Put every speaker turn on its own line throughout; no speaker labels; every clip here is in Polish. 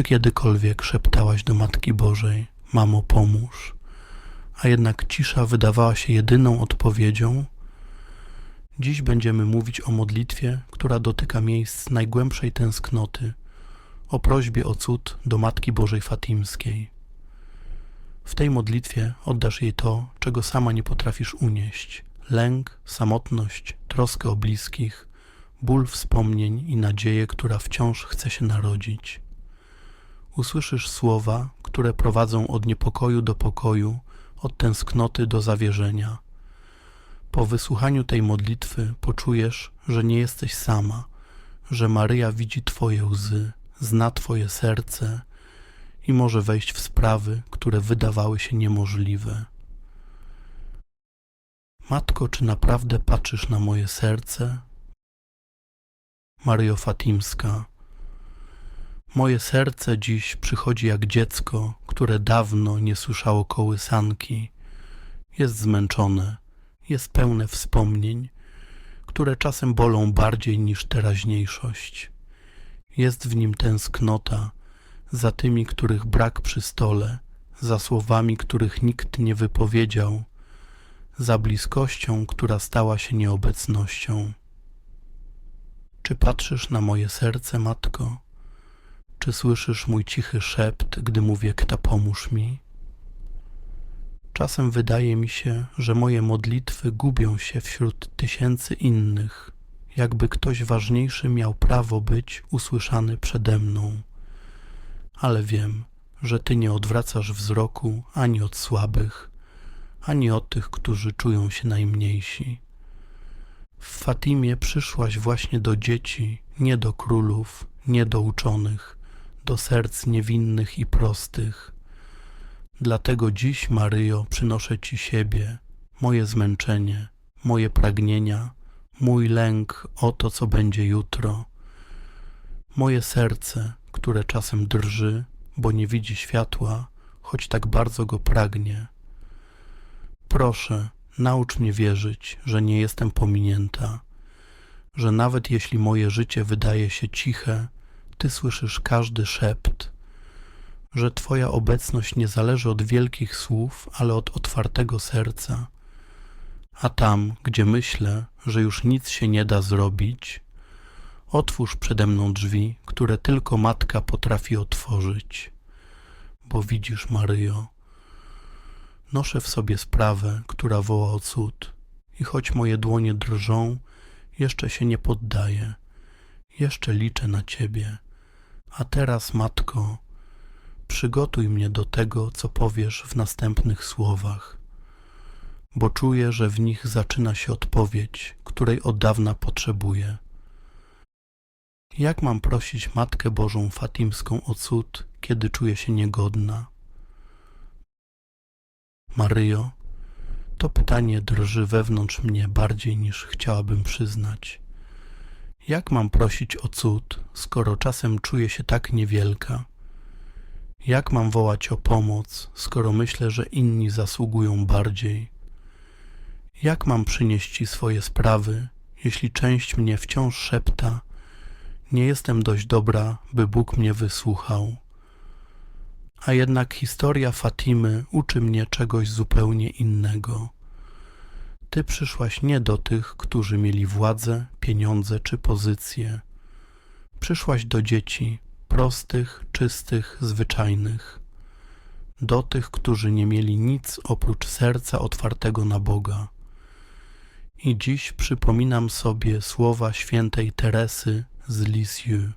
Czy kiedykolwiek szeptałaś do Matki Bożej, Mamo, pomóż? A jednak cisza wydawała się jedyną odpowiedzią? Dziś będziemy mówić o modlitwie, która dotyka miejsc najgłębszej tęsknoty, o prośbie o cud do Matki Bożej Fatimskiej. W tej modlitwie oddasz jej to, czego sama nie potrafisz unieść: lęk, samotność, troskę o bliskich, ból wspomnień i nadzieję, która wciąż chce się narodzić. Usłyszysz słowa, które prowadzą od niepokoju do pokoju, od tęsknoty do zawierzenia. Po wysłuchaniu tej modlitwy poczujesz, że nie jesteś sama, że Maryja widzi Twoje łzy, zna Twoje serce i może wejść w sprawy, które wydawały się niemożliwe. Matko, czy naprawdę patrzysz na moje serce? Maryjo Fatimska, moje serce dziś przychodzi jak dziecko, które dawno nie słyszało kołysanki. Jest zmęczone, jest pełne wspomnień, które czasem bolą bardziej niż teraźniejszość. Jest w nim tęsknota za tymi, których brak przy stole, za słowami, których nikt nie wypowiedział, za bliskością, która stała się nieobecnością. Czy patrzysz na moje serce, matko? Czy słyszysz mój cichy szept, gdy mówię, kta pomóż mi? Czasem wydaje mi się, że moje modlitwy gubią się wśród tysięcy innych, jakby ktoś ważniejszy miał prawo być usłyszany przede mną. Ale wiem, że Ty nie odwracasz wzroku ani od słabych, ani od tych, którzy czują się najmniejsi. W Fatimie przyszłaś właśnie do dzieci, nie do królów, nie do uczonych, do serc niewinnych i prostych. Dlatego dziś, Maryjo, przynoszę Ci siebie, moje zmęczenie, moje pragnienia, mój lęk o to, co będzie jutro, moje serce, które czasem drży, bo nie widzi światła, choć tak bardzo go pragnie. Proszę, naucz mnie wierzyć, że nie jestem pominięta, że nawet jeśli moje życie wydaje się ciche, Ty słyszysz każdy szept, że Twoja obecność nie zależy od wielkich słów, ale od otwartego serca. A tam, gdzie myślę, że już nic się nie da zrobić, otwórz przede mną drzwi, które tylko Matka potrafi otworzyć. Bo widzisz, Maryjo, noszę w sobie sprawę, która woła o cud, i choć moje dłonie drżą, jeszcze się nie poddaję, jeszcze liczę na Ciebie. A teraz, Matko, przygotuj mnie do tego, co powiesz w następnych słowach, bo czuję, że w nich zaczyna się odpowiedź, której od dawna potrzebuję. Jak mam prosić Matkę Bożą Fatimską o cud, kiedy czuję się niegodna? Maryjo, to pytanie drży wewnątrz mnie bardziej niż chciałabym przyznać. Jak mam prosić o cud, skoro czasem czuję się tak niewielka? Jak mam wołać o pomoc, skoro myślę, że inni zasługują bardziej? Jak mam przynieść Ci swoje sprawy, jeśli część mnie wciąż szepta, nie jestem dość dobra, by Bóg mnie wysłuchał? A jednak historia Fatimy uczy mnie czegoś zupełnie innego. Ty przyszłaś nie do tych, którzy mieli władzę, pieniądze czy pozycję. Przyszłaś do dzieci, prostych, czystych, zwyczajnych. Do tych, którzy nie mieli nic oprócz serca otwartego na Boga. I dziś przypominam sobie słowa świętej Teresy z Lisieux.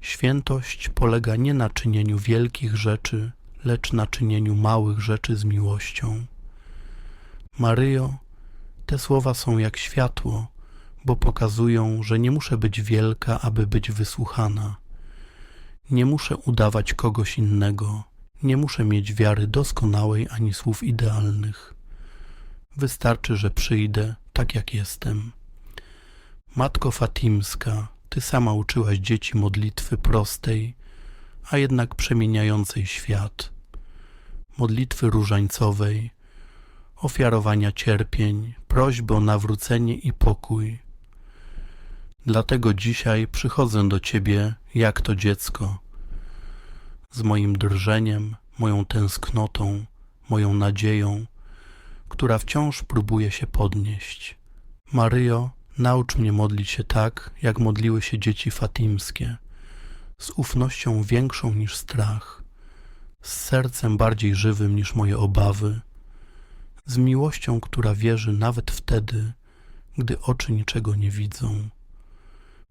Świętość polega nie na czynieniu wielkich rzeczy, lecz na czynieniu małych rzeczy z miłością. Maryjo, te słowa są jak światło, bo pokazują, że nie muszę być wielka, aby być wysłuchana. Nie muszę udawać kogoś innego, nie muszę mieć wiary doskonałej ani słów idealnych. Wystarczy, że przyjdę tak jak jestem. Matko Fatimska, Ty sama uczyłaś dzieci modlitwy prostej, a jednak przemieniającej świat. Modlitwy różańcowej, ofiarowania cierpień, prośby o nawrócenie i pokój. Dlatego dzisiaj przychodzę do Ciebie jak to dziecko, z moim drżeniem, moją tęsknotą, moją nadzieją, która wciąż próbuje się podnieść. Maryjo, naucz mnie modlić się tak, jak modliły się dzieci fatimskie, z ufnością większą niż strach, z sercem bardziej żywym niż moje obawy, z miłością, która wierzy nawet wtedy, gdy oczy niczego nie widzą.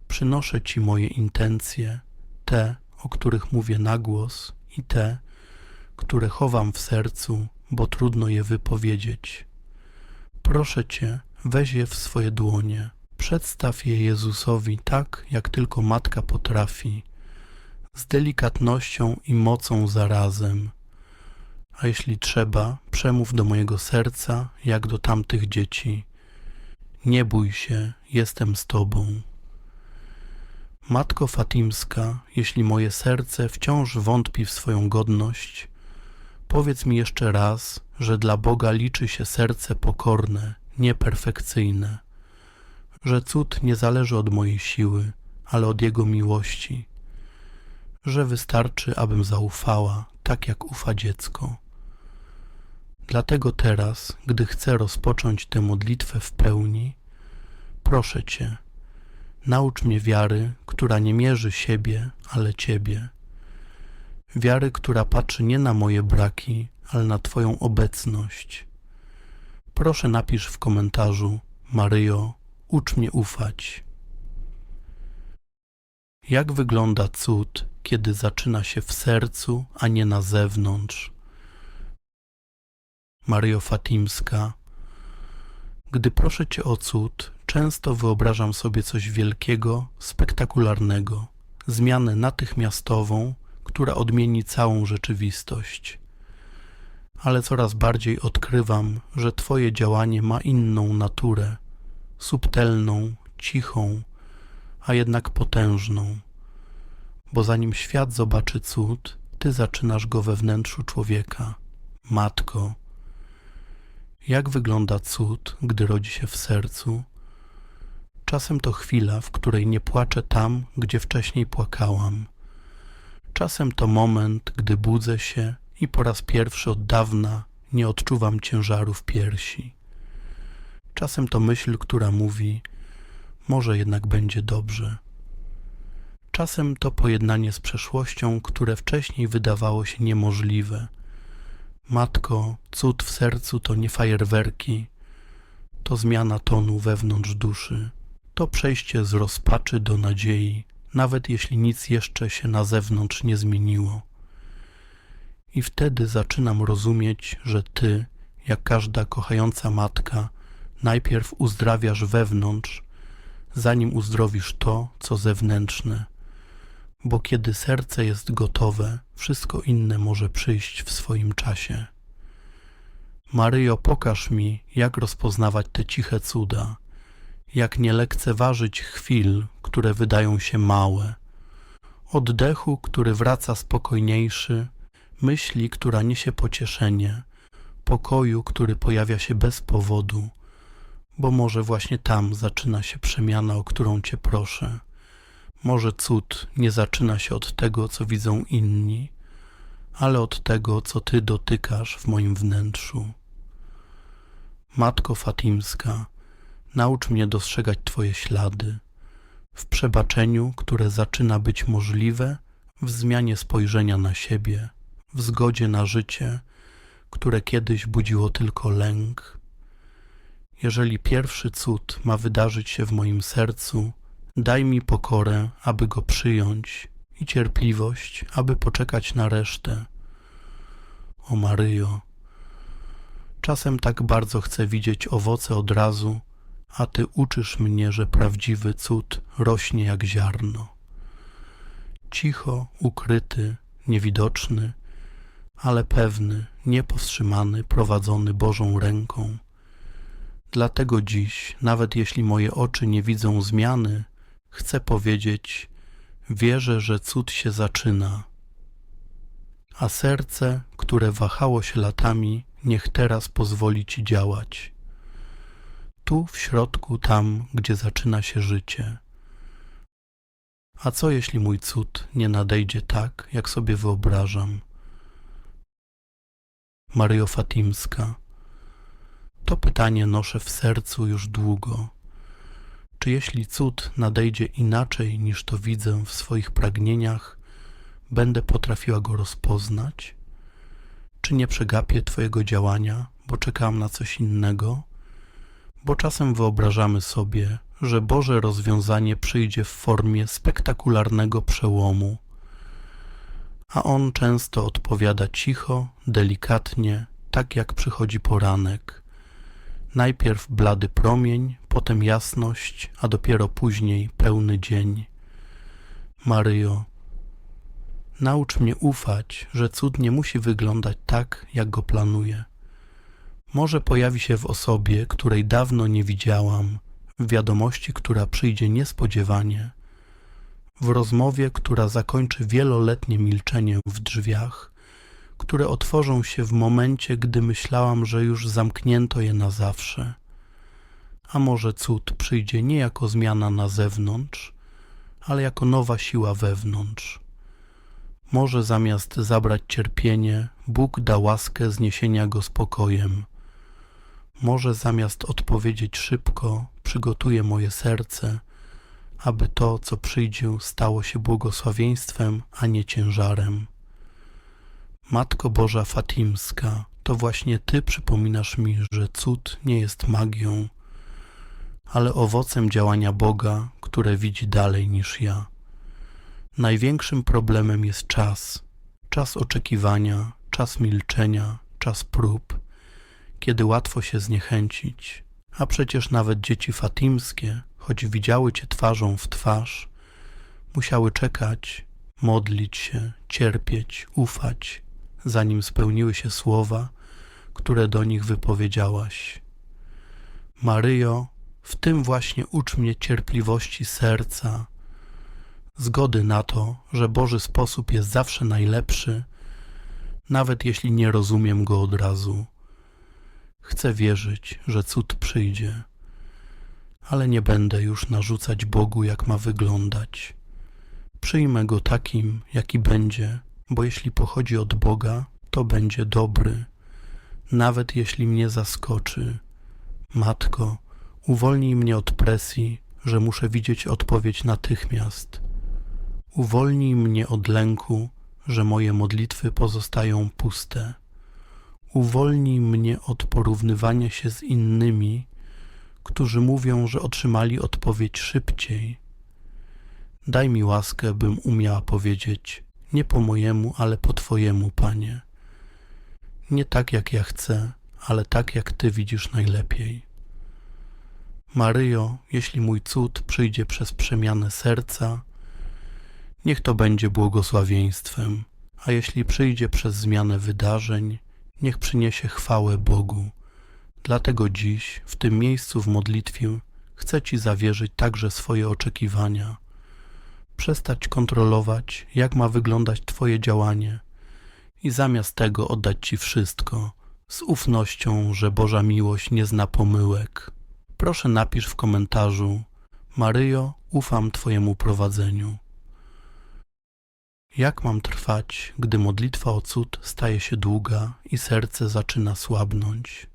Przynoszę Ci moje intencje, te, o których mówię na głos, i te, które chowam w sercu, bo trudno je wypowiedzieć. Proszę Cię, weź je w swoje dłonie, przedstaw je Jezusowi tak, jak tylko matka potrafi, z delikatnością i mocą zarazem. A jeśli trzeba, przemów do mojego serca, jak do tamtych dzieci. Nie bój się, jestem z Tobą. Matko Fatimska, jeśli moje serce wciąż wątpi w swoją godność, powiedz mi jeszcze raz, że dla Boga liczy się serce pokorne, nieperfekcyjne, że cud nie zależy od mojej siły, ale od Jego miłości, że wystarczy, abym zaufała, tak jak ufa dziecko. Dlatego teraz, gdy chcę rozpocząć tę modlitwę w pełni, proszę Cię, naucz mnie wiary, która nie mierzy siebie, ale Ciebie. Wiary, która patrzy nie na moje braki, ale na Twoją obecność. Proszę napisz w komentarzu, Maryjo, ucz mnie ufać. Jak wygląda cud, kiedy zaczyna się w sercu, a nie na zewnątrz? Maryjo Fatimska, gdy proszę Cię o cud, często wyobrażam sobie coś wielkiego, spektakularnego, zmianę natychmiastową, która odmieni całą rzeczywistość. Ale coraz bardziej odkrywam, że Twoje działanie ma inną naturę, subtelną, cichą, a jednak potężną. Bo zanim świat zobaczy cud, Ty zaczynasz go we wnętrzu człowieka. Matko, jak wygląda cud, gdy rodzi się w sercu? Czasem to chwila, w której nie płaczę tam, gdzie wcześniej płakałam. Czasem to moment, gdy budzę się i po raz pierwszy od dawna nie odczuwam ciężaru w piersi. Czasem to myśl, która mówi: Może jednak będzie dobrze. Czasem to pojednanie z przeszłością, które wcześniej wydawało się niemożliwe. Matko, cud w sercu to nie fajerwerki, to zmiana tonu wewnątrz duszy, to przejście z rozpaczy do nadziei, nawet jeśli nic jeszcze się na zewnątrz nie zmieniło. I wtedy zaczynam rozumieć, że Ty, jak każda kochająca matka, najpierw uzdrawiasz wewnątrz, zanim uzdrowisz to, co zewnętrzne. Bo kiedy serce jest gotowe, wszystko inne może przyjść w swoim czasie. Maryjo, pokaż mi, jak rozpoznawać te ciche cuda, jak nie lekceważyć chwil, które wydają się małe, oddechu, który wraca spokojniejszy, myśli, która niesie pocieszenie, pokoju, który pojawia się bez powodu, bo może właśnie tam zaczyna się przemiana, o którą Cię proszę. Może cud nie zaczyna się od tego, co widzą inni, ale od tego, co Ty dotykasz w moim wnętrzu. Matko Fatimska, naucz mnie dostrzegać Twoje ślady w przebaczeniu, które zaczyna być możliwe, w zmianie spojrzenia na siebie, w zgodzie na życie, które kiedyś budziło tylko lęk. Jeżeli pierwszy cud ma wydarzyć się w moim sercu, daj mi pokorę, aby go przyjąć i cierpliwość, aby poczekać na resztę. O Maryjo, czasem tak bardzo chcę widzieć owoce od razu, a Ty uczysz mnie, że prawdziwy cud rośnie jak ziarno. Cicho, ukryty, niewidoczny, ale pewny, niepowstrzymany, prowadzony Bożą ręką. Dlatego dziś, nawet jeśli moje oczy nie widzą zmiany, chcę powiedzieć: Wierzę, że cud się zaczyna. A serce, które wahało się latami, niech teraz pozwoli ci działać. Tu w środku, tam, gdzie zaczyna się życie. A co jeśli mój cud nie nadejdzie tak, jak sobie wyobrażam? Maryjo Fatimska, to pytanie noszę w sercu już długo. Czy jeśli cud nadejdzie inaczej niż to widzę w swoich pragnieniach, będę potrafiła go rozpoznać? Czy nie przegapię Twojego działania, bo czekam na coś innego? Bo czasem wyobrażamy sobie, że Boże rozwiązanie przyjdzie w formie spektakularnego przełomu, a On często odpowiada cicho, delikatnie, tak jak przychodzi poranek. Najpierw blady promień, potem jasność, a dopiero później pełny dzień. Maryjo, naucz mnie ufać, że cud nie musi wyglądać tak, jak go planuję. Może pojawi się w osobie, której dawno nie widziałam, w wiadomości, która przyjdzie niespodziewanie, w rozmowie, która zakończy wieloletnie milczenie w drzwiach, które otworzą się w momencie, gdy myślałam, że już zamknięto je na zawsze. A może cud przyjdzie nie jako zmiana na zewnątrz, ale jako nowa siła wewnątrz. Może zamiast zabrać cierpienie, Bóg da łaskę zniesienia go spokojem. Może zamiast odpowiedzieć szybko, przygotuje moje serce, aby to, co przyjdzie, stało się błogosławieństwem, a nie ciężarem. Matko Boża Fatimska, to właśnie Ty przypominasz mi, że cud nie jest magią, ale owocem działania Boga, które widzi dalej niż ja. Największym problemem jest czas, czas oczekiwania, czas milczenia, czas prób, kiedy łatwo się zniechęcić. A przecież nawet dzieci fatimskie, choć widziały Cię twarzą w twarz, musiały czekać, modlić się, cierpieć, ufać, zanim spełniły się słowa, które do nich wypowiedziałaś. Maryjo, w tym właśnie ucz mnie cierpliwości serca, zgody na to, że Boży sposób jest zawsze najlepszy, nawet jeśli nie rozumiem go od razu. Chcę wierzyć, że cud przyjdzie, ale nie będę już narzucać Bogu, jak ma wyglądać. Przyjmę go takim, jaki będzie, bo jeśli pochodzi od Boga, to będzie dobry, nawet jeśli mnie zaskoczy. Matko, uwolnij mnie od presji, że muszę widzieć odpowiedź natychmiast. Uwolnij mnie od lęku, że moje modlitwy pozostają puste. Uwolnij mnie od porównywania się z innymi, którzy mówią, że otrzymali odpowiedź szybciej. Daj mi łaskę, bym umiała powiedzieć: Nie po mojemu, ale po Twojemu, Panie. Nie tak jak ja chcę, ale tak jak Ty widzisz najlepiej. Maryjo, jeśli mój cud przyjdzie przez przemianę serca, niech to będzie błogosławieństwem, a jeśli przyjdzie przez zmianę wydarzeń, niech przyniesie chwałę Bogu. Dlatego dziś, w tym miejscu w modlitwie, chcę Ci zawierzyć także swoje oczekiwania. Przestać kontrolować, jak ma wyglądać Twoje działanie i zamiast tego oddać Ci wszystko, z ufnością, że Boża miłość nie zna pomyłek. Proszę napisz w komentarzu: Maryjo, ufam Twojemu prowadzeniu. Jak mam trwać, gdy modlitwa o cud staje się długa i serce zaczyna słabnąć?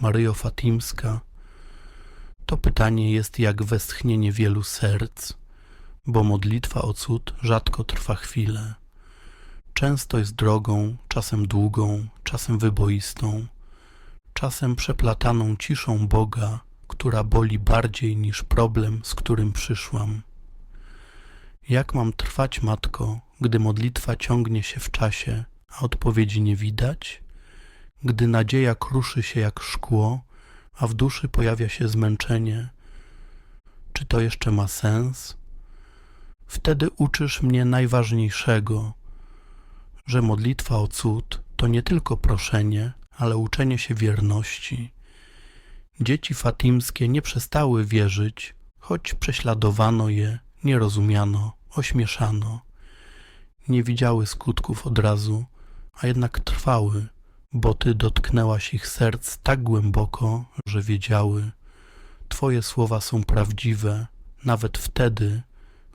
Maryjo Fatimska, to pytanie jest jak westchnienie wielu serc, bo modlitwa o cud rzadko trwa chwilę. Często jest drogą, czasem długą, czasem wyboistą, czasem przeplataną ciszą Boga, która boli bardziej niż problem, z którym przyszłam. Jak mam trwać, matko, gdy modlitwa ciągnie się w czasie, a odpowiedzi nie widać? Gdy nadzieja kruszy się jak szkło, a w duszy pojawia się zmęczenie, czy to jeszcze ma sens? Wtedy uczysz mnie najważniejszego, że modlitwa o cud to nie tylko proszenie, ale uczenie się wierności. Dzieci fatimskie nie przestały wierzyć, choć prześladowano je, nie rozumiano, ośmieszano. Nie widziały skutków od razu, a jednak trwały, bo Ty dotknęłaś ich serc tak głęboko, że wiedziały, Twoje słowa są prawdziwe, nawet wtedy,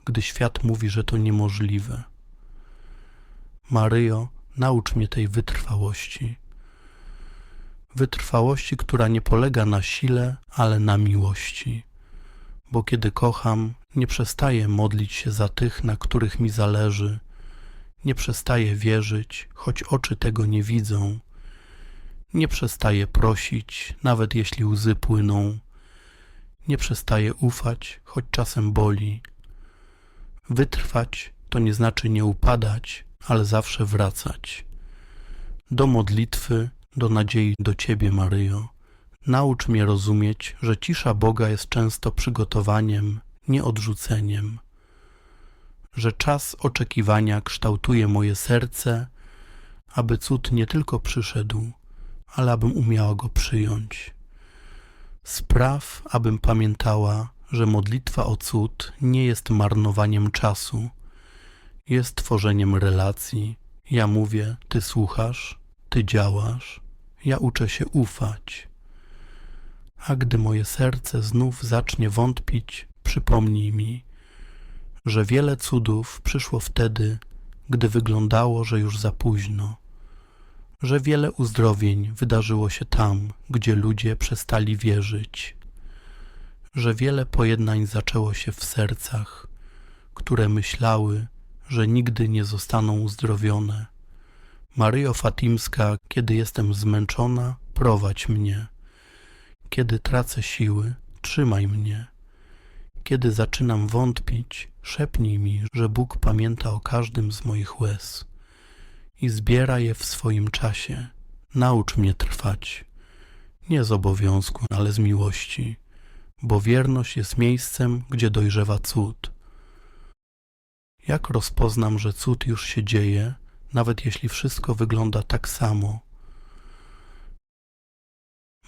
gdy świat mówi, że to niemożliwe. Maryjo, naucz mnie tej wytrwałości. Wytrwałości, która nie polega na sile, ale na miłości. Bo kiedy kocham, nie przestaję modlić się za tych, na których mi zależy, nie przestaję wierzyć, choć oczy tego nie widzą, nie przestaję prosić, nawet jeśli łzy płyną, nie przestaję ufać, choć czasem boli. Wytrwać to nie znaczy nie upadać, ale zawsze wracać. Do modlitwy, do nadziei do Ciebie, Maryjo. Naucz mnie rozumieć, że cisza Boga jest często przygotowaniem, nie odrzuceniem. Że czas oczekiwania kształtuje moje serce, aby cud nie tylko przyszedł, ale abym umiała go przyjąć. Spraw, abym pamiętała, że modlitwa o cud nie jest marnowaniem czasu, jest tworzeniem relacji. Ja mówię, ty słuchasz, ty działasz, ja uczę się ufać. A gdy moje serce znów zacznie wątpić, przypomnij mi, że wiele cudów przyszło wtedy, gdy wyglądało, że już za późno, że wiele uzdrowień wydarzyło się tam, gdzie ludzie przestali wierzyć, że wiele pojednań zaczęło się w sercach, które myślały, że nigdy nie zostaną uzdrowione. Maryjo Fatimska, kiedy jestem zmęczona, prowadź mnie. Kiedy tracę siły, trzymaj mnie. Kiedy zaczynam wątpić, szepnij mi, że Bóg pamięta o każdym z moich łez i zbiera je w swoim czasie. Naucz mnie trwać, nie z obowiązku, ale z miłości, bo wierność jest miejscem, gdzie dojrzewa cud. Jak rozpoznam, że cud już się dzieje, nawet jeśli wszystko wygląda tak samo?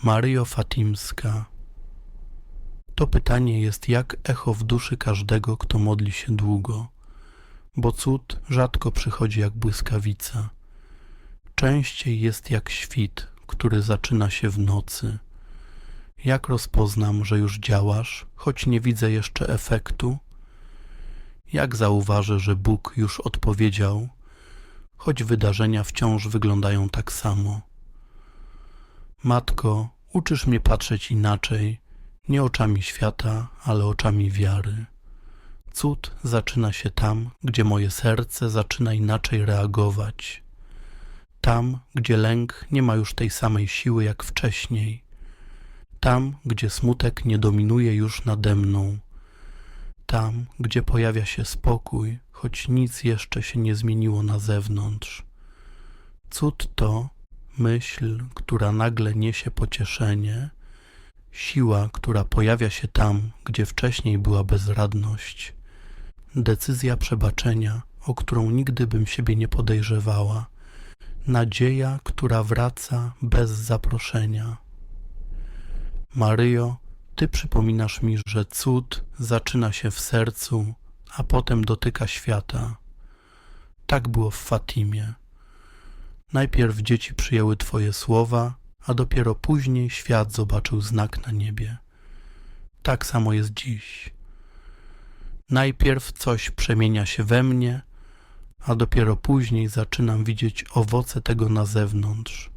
Maryjo Fatimska. To pytanie jest jak echo w duszy każdego, kto modli się długo, bo cud rzadko przychodzi jak błyskawica. Częściej jest jak świt, który zaczyna się w nocy. Jak rozpoznam, że już działasz, choć nie widzę jeszcze efektu? Jak zauważę, że Bóg już odpowiedział, choć wydarzenia wciąż wyglądają tak samo? Matko, uczysz mnie patrzeć inaczej, nie oczami świata, ale oczami wiary. Cud zaczyna się tam, gdzie moje serce zaczyna inaczej reagować. Tam, gdzie lęk nie ma już tej samej siły jak wcześniej. Tam, gdzie smutek nie dominuje już nade mną. Tam, gdzie pojawia się spokój, choć nic jeszcze się nie zmieniło na zewnątrz. Cud to myśl, która nagle niesie pocieszenie, siła, która pojawia się tam, gdzie wcześniej była bezradność, decyzja przebaczenia, o którą nigdy bym siebie nie podejrzewała, nadzieja, która wraca bez zaproszenia. Maryjo, Ty przypominasz mi, że cud zaczyna się w sercu, a potem dotyka świata. Tak było w Fatimie. Najpierw dzieci przyjęły Twoje słowa, a dopiero później świat zobaczył znak na niebie. Tak samo jest dziś. Najpierw coś przemienia się we mnie, a dopiero później zaczynam widzieć owoce tego na zewnątrz.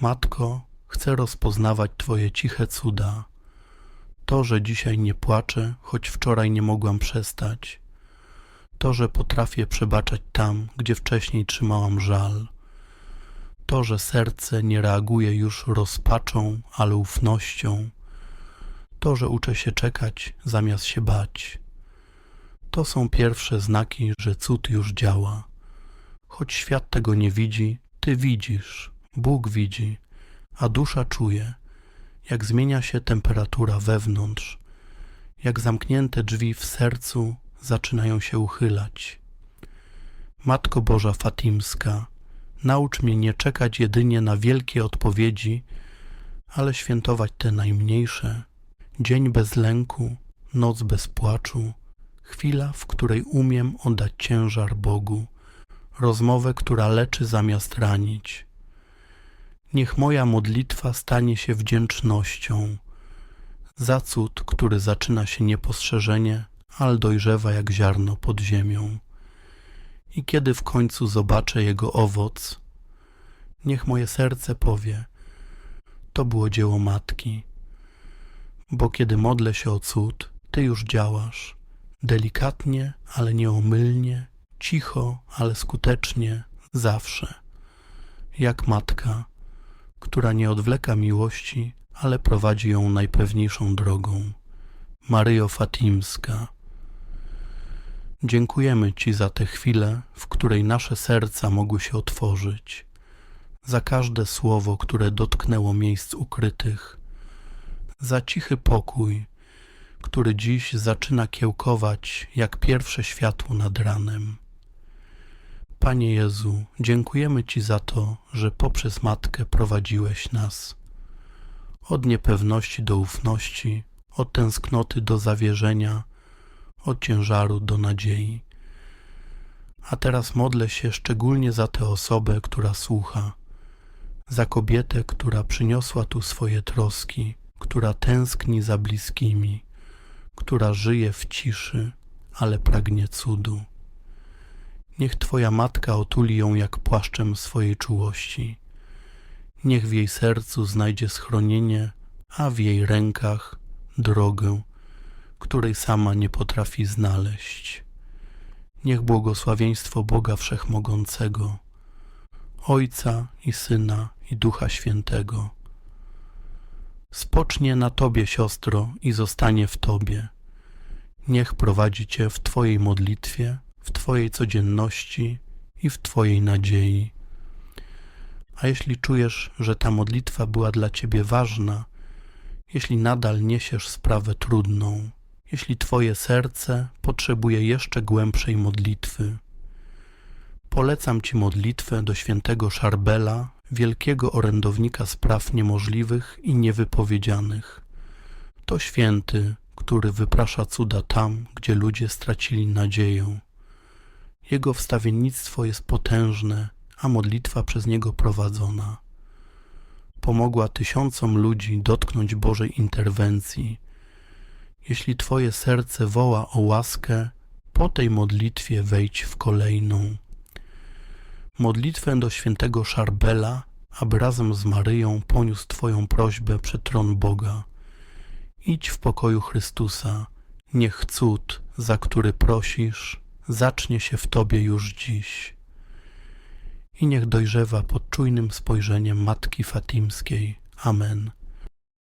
Matko, chcę rozpoznawać Twoje ciche cuda. To, że dzisiaj nie płaczę, choć wczoraj nie mogłam przestać. To, że potrafię przebaczać tam, gdzie wcześniej trzymałam żal. To, że serce nie reaguje już rozpaczą, ale ufnością. To, że uczę się czekać zamiast się bać. To są pierwsze znaki, że cud już działa. Choć świat tego nie widzi, Ty widzisz, Bóg widzi, a dusza czuje, jak zmienia się temperatura wewnątrz, jak zamknięte drzwi w sercu zaczynają się uchylać. Matko Boża Fatimska, naucz mnie nie czekać jedynie na wielkie odpowiedzi, ale świętować te najmniejsze. Dzień bez lęku, noc bez płaczu, chwila, w której umiem oddać ciężar Bogu, rozmowę, która leczy zamiast ranić. Niech moja modlitwa stanie się wdzięcznością, za cud, który zaczyna się niepostrzeżenie, ale dojrzewa jak ziarno pod ziemią. I kiedy w końcu zobaczę jego owoc, niech moje serce powie, to było dzieło matki. Bo kiedy modlę się o cud, ty już działasz. Delikatnie, ale nieomylnie, cicho, ale skutecznie, zawsze. Jak matka, która nie odwleka miłości, ale prowadzi ją najpewniejszą drogą. Maryjo Fatimska. Dziękujemy Ci za tę chwilę, w której nasze serca mogły się otworzyć, za każde słowo, które dotknęło miejsc ukrytych, za cichy pokój, który dziś zaczyna kiełkować jak pierwsze światło nad ranem. Panie Jezu, dziękujemy Ci za to, że poprzez Matkę prowadziłeś nas. Od niepewności do ufności, od tęsknoty do zawierzenia, od ciężaru do nadziei. A teraz modlę się szczególnie za tę osobę, która słucha, za kobietę, która przyniosła tu swoje troski, która tęskni za bliskimi, która żyje w ciszy, ale pragnie cudu. Niech Twoja matka otuli ją jak płaszczem swojej czułości. Niech w jej sercu znajdzie schronienie, a w jej rękach drogę, której sama nie potrafi znaleźć. Niech błogosławieństwo Boga Wszechmogącego, Ojca i Syna i Ducha Świętego, spocznie na Tobie, siostro, i zostanie w Tobie. Niech prowadzi Cię w Twojej modlitwie, w Twojej codzienności i w Twojej nadziei. A jeśli czujesz, że ta modlitwa była dla Ciebie ważna, jeśli nadal niesiesz sprawę trudną, jeśli Twoje serce potrzebuje jeszcze głębszej modlitwy, polecam Ci modlitwę do świętego Szarbela, wielkiego orędownika spraw niemożliwych i niewypowiedzianych. To święty, który wyprasza cuda tam, gdzie ludzie stracili nadzieję. Jego wstawiennictwo jest potężne, a modlitwa przez niego prowadzona. Pomogła tysiącom ludzi dotknąć Bożej interwencji. Jeśli Twoje serce woła o łaskę, po tej modlitwie wejdź w kolejną. Modlitwę do świętego Szarbela, aby razem z Maryją poniósł Twoją prośbę przed tron Boga. Idź w pokoju Chrystusa, niech cud, za który prosisz, zacznie się w Tobie już dziś. I niech dojrzewa pod czujnym spojrzeniem Matki Fatimskiej. Amen.